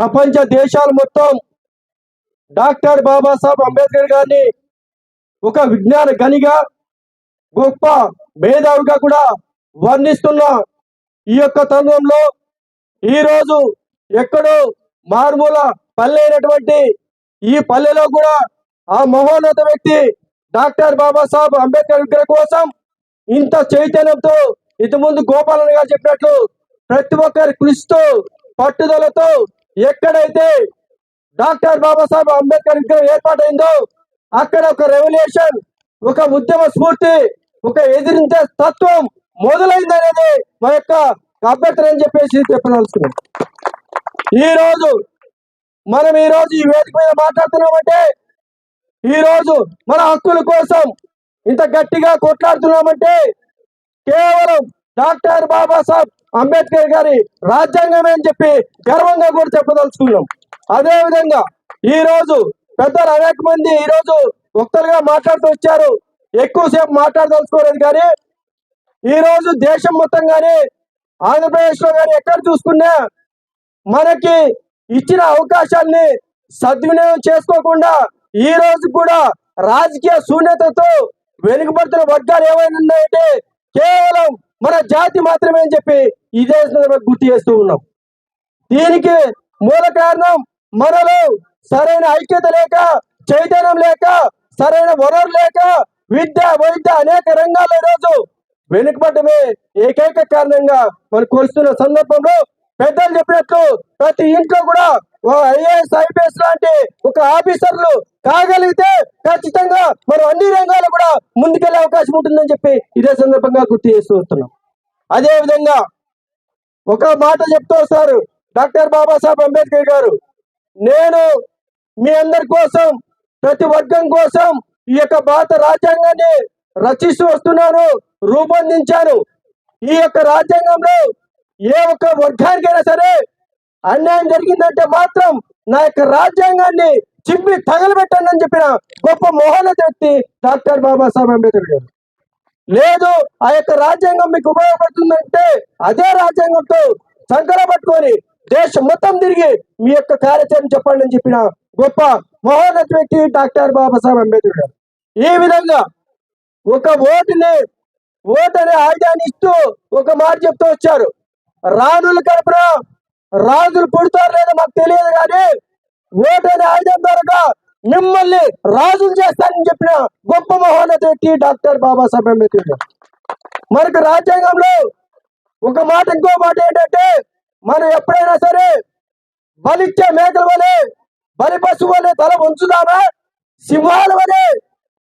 ప్రపంచ దేశాలు మొత్తం డాక్టర్ బాబాసాహెబ్ అంబేద్కర్ గారిని ఒక విజ్ఞాన గనిగా గొప్ప మేధావిగా కూడా వర్ణిస్తున్న ఈ యొక్క తరుణంలో ఈరోజు ఎక్కడో మారుమూల పల్లె అయినటువంటి ఈ పల్లెలో కూడా ఆ మహోన్నత వ్యక్తి డాక్టర్ బాబాసాహెబ్ అంబేద్కర్ విగ్రహం కోసం ఇంత చైతన్యంతో ఇంతకుముందు గోపాలన్న గారు చెప్పినట్లు ప్రతి ఒక్కరి కృషితో పట్టుదలతో ఎక్కడైతే డాక్టర్ బాబాసాహెబ్ అంబేద్కర్ విగ్రహం ఏర్పాటైందో అక్కడ ఒక రెవల్యూషన్ ఒక ఉద్యమ స్ఫూర్తి ఒక ఎదిరించే తత్వం మొదలైంది అనేది మా యొక్క అభ్యర్థన అని చెప్పేసి చెప్పదలుచుకున్నాం ఈ రోజు మనం ఈ రోజు ఈ వేదిక మీద మాట్లాడుతున్నామంటే ఈ రోజు మన హక్కుల కోసం ఇంత గట్టిగా కొట్లాడుతున్నామంటే కేవలం డాక్టర్ బాబాసాహెబ్ అంబేద్కర్ గారి రాజ్యాంగమే అని చెప్పి గర్వంగా కూడా చెప్పదలుచుకున్నాం. అదే విధంగా ఈ రోజు పెద్దలు అనేక మంది ఈ రోజు ఒక్కరుగా మాట్లాడుతూ వచ్చారు. ఎక్కువసేపు మాట్లాడదలుచుకోలేదు కానీ ఈ రోజు దేశం మొత్తం కానీ ఆంధ్రప్రదేశ్లో కానీ ఎక్కడ చూసుకున్నా మనకి ఇచ్చిన అవకాశాన్ని సద్వినియోగం చేసుకోకుండా ఈ రోజు కూడా రాజకీయ శూన్యతతో వెనుకబడుతున్న వర్గాలు ఏమైనా ఉన్నాయంటే కేవలం మన జాతి మాత్రమే అని చెప్పి ఇదే సందర్భంగా గుర్తు చేస్తూ ఉన్నాం. దీనికి మూల కారణం మనలో సరైన ఐక్యత లేక చైతన్యం లేక సరైన వనరు లేక విద్య వైద్య అనేక రంగాల్లో ఈరోజు వెనుకబడమే ఏకైక కారణంగా మనం కొలుస్తున్న సందర్భంలో పెద్దలు చెప్పినట్లు ప్రతి ఇంట్లో కూడా ఓ ఐఏఎస్ ఐపీఎస్ లాంటి ఒక ఆఫీసర్లు కాగలిగితే ఖచ్చితంగా మనం అన్ని రంగాల్లో కూడా ముందుకెళ్ళే అవకాశం ఉంటుందని చెప్పి ఇదే సందర్భంగా గుర్తు చేస్తూ వస్తున్నాం. అదేవిధంగా ఒక మాట చెప్తూ వస్తారు డాక్టర్ బాబాసాహెబ్ అంబేద్కర్ గారు. నేను మీ అందరి కోసం ప్రతి వర్గం కోసం ఈ యొక్క భారత రాజ్యాంగాన్ని రచిస్తూ వస్తున్నాను రూపొందించాను. ఈ యొక్క రాజ్యాంగంలో ఏ ఒక్క వర్గానికైనా సరే అన్యాయం జరిగిందంటే మాత్రం నా యొక్క రాజ్యాంగాన్ని చింపి తగలబెట్టానని చెప్పిన గొప్ప మహోన్నత వ్యక్తి డాక్టర్ బాబాసాహెబ్ అంబేద్కర్ గారు. లేదు ఆ యొక్క రాజ్యాంగం మీకు ఉపయోగపడుతుందంటే అదే రాజ్యాంగంతో సంకర పట్టుకొని దేశం మొత్తం తిరిగి మీ యొక్క కార్యాచరణ చెప్పండి అని చెప్పిన గొప్ప మహోన్నత వ్యక్తి డాక్టర్ బాబాసాహెబ్ అంబేద్కర్ గారు. ఈ విధంగా ఒక ఓటుని ఓటు అనే ఆయుధాన్ని ఇస్తూ ఒక మాట చెప్తూ వచ్చారు. రాణులు కడుపున రాజులు పుడతారు లేదో మాకు తెలియదు కానీ ఓటు అనే ఆయుధం ద్వారా మిమ్మల్ని రాజులు చేస్తానని చెప్పిన గొప్ప మహోన్నత వ్యక్తి డాక్టర్ బాబాసాహెబ్ అంబేద్కర్ మనకు రాజ్యాంగంలో ఒక మాట ఇంకో మాట ఏంటంటే మనం ఎప్పుడైనా సరే బలిచ్చే మేకల వలె బలి పశువు వలె తల ఉంచుదామా సింహాల వలె